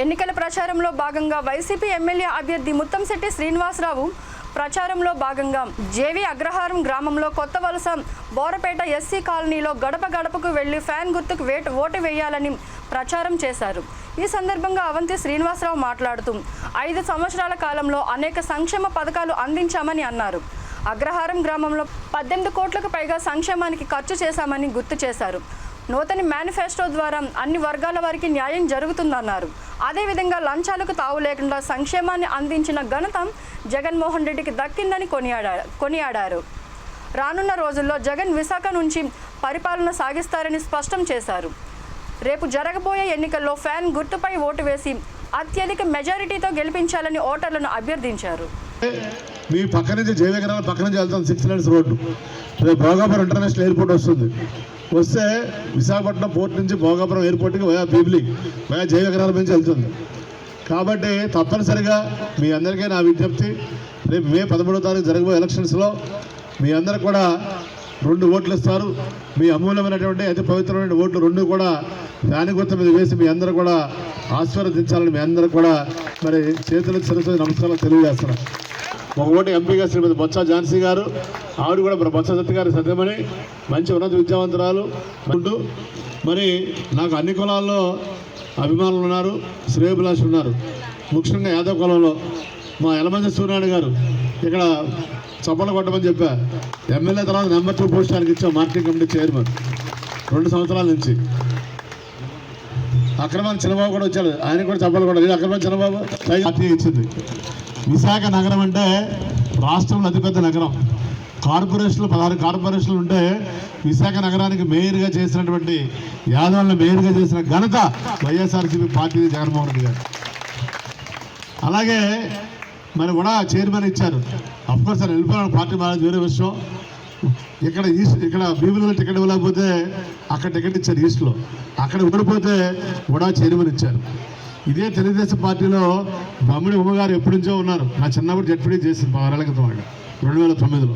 ఎన్నికల ప్రచారంలో భాగంగా వైసీపీ ఎమ్మెల్యే అభ్యర్థి ముత్తంశెట్టి శ్రీనివాసరావు ప్రచారంలో భాగంగా జేవి అగ్రహారం గ్రామంలో కొత్త వలస బోరపేట ఎస్సీ కాలనీలో గడప గడపకు వెళ్ళి ఫ్యాన్ గుర్తుకు వేట ఓటు వేయాలని ప్రచారం చేశారు. ఈ సందర్భంగా అవంతి శ్రీనివాసరావు మాట్లాడుతూ ఐదు సంవత్సరాల కాలంలో అనేక సంక్షేమ పథకాలు అందించామని అన్నారు. అగ్రహారం గ్రామంలో పద్దెనిమిది కోట్లకు పైగా సంక్షేమానికి ఖర్చు చేశామని గుర్తు చేశారు. నూతన మేనిఫెస్టో ద్వారా అన్ని వర్గాల వారికి న్యాయం జరుగుతుందన్నారు. అదేవిధంగా లంచాలకు తావు లేకుండా సంక్షేమాన్ని అందించిన ఘనత జగన్మోహన్ రెడ్డికి దక్కిందని కొనియాడా కొనియాడారు. రానున్న రోజుల్లో జగన్ విశాఖ నుంచి పరిపాలన సాగిస్తారని స్పష్టం చేశారు. రేపు జరగబోయే ఎన్నికల్లో ఫ్యాన్ గుర్తుపై ఓటు వేసి అత్యధిక మెజారిటీతో గెలిపించాలని ఓటర్లను అభ్యర్థించారు. మీ పక్క నుంచి జయవేగరాల పక్క నుంచి వెళ్తాం సిక్స్ లైన్స్ రోడ్డు. రేపు భోగాపురం ఇంటర్నేషనల్ ఎయిర్పోర్ట్ వస్తుంది. వస్తే విశాఖపట్నం పోర్ట్ నుంచి భోగాపురం ఎయిర్పోర్ట్కి వయా బీబ్లీ వయా జయవిగ్రహాల నుంచి వెళ్తుంది. కాబట్టి తప్పనిసరిగా మీ అందరికీ నా విజ్ఞప్తి రేపు మే పదమూడో తారీఖు జరగబోయే ఎలక్షన్స్లో మీ అందరు కూడా రెండు ఓట్లు ఇస్తారు. మీ అమూల్యమైనటువంటి అతి పవిత్రమైన ఓట్లు రెండు కూడా దాని గుర్తు మీద వేసి మీ అందరూ కూడా ఆశీర్వదించాలని మీ అందరూ కూడా మరి చేతులకు సరస్వతి నమస్కారాలు తెలియజేస్తున్నాం ఒకటి ఓటు ఎంపీగా శ్రీమతి బొత్స ఝాన్సీ గారు ఆవిడ కూడా మరి బొత్స సత్య గారి సత్యమని మంచి ఉన్నత విద్యావంతురాలు. ఉంటూ మరి నాకు అన్ని కులాల్లో అభిమానులు ఉన్నారు శ్రేయభిలాషులు ఉన్నారు. ముఖ్యంగా యాదవ్ కులంలో మా యలమంది సూర్యనారాయణ గారు ఇక్కడ చప్పలు కొట్టమని చెప్పా. ఎమ్మెల్యే తర్వాత నెంబర్ టూ పోస్ట్ ఆయనకి ఇచ్చాం మార్కెటింగ్ కమిటీ చైర్మన్ రెండు సంవత్సరాల నుంచి. అక్రమాన్ చిన్నబాబు కూడా వచ్చాడు. ఆయన కూడా చప్పలు కూడా లేదు అక్రమాన్ చిన్నబాబు? పార్టీ ఇచ్చింది. విశాఖ నగరం అంటే రాష్ట్రంలో అతిపెద్ద నగరం. కార్పొరేషన్లు పదహారు కార్పొరేషన్లు ఉంటే విశాఖ నగరానికి మేయర్గా చేసినటువంటి యాదవ్ని మేయర్గా చేసిన ఘనత వైఎస్ఆర్సీపీ పార్టీ జగన్మోహన్ రెడ్డి గారు. అలాగే మరి కూడా చైర్మన్ ఇచ్చారు. అఫ్కోర్స్ సార్ వెళ్ళిపోయిన పార్టీ మారేది వేరే విషయం. ఇక్కడ ఈస్ట్ ఇక్కడ బీబీలో టికెట్ ఇవ్వలేకపోతే అక్కడ టికెట్ ఇచ్చారు ఈస్ట్లో. అక్కడ ఓడిపోతే కూడా చైర్మన్ ఇచ్చారు. ఇదే తెలుగుదేశం పార్టీలో బొమ్మడి ఉమ్మగారు ఎప్పటి నుంచో ఉన్నారు. నా చిన్నప్పుడు జడ్పీడీ చేసింది పదేళ్ళ క్రితం వాళ్ళు రెండు వేల తొమ్మిదిలో.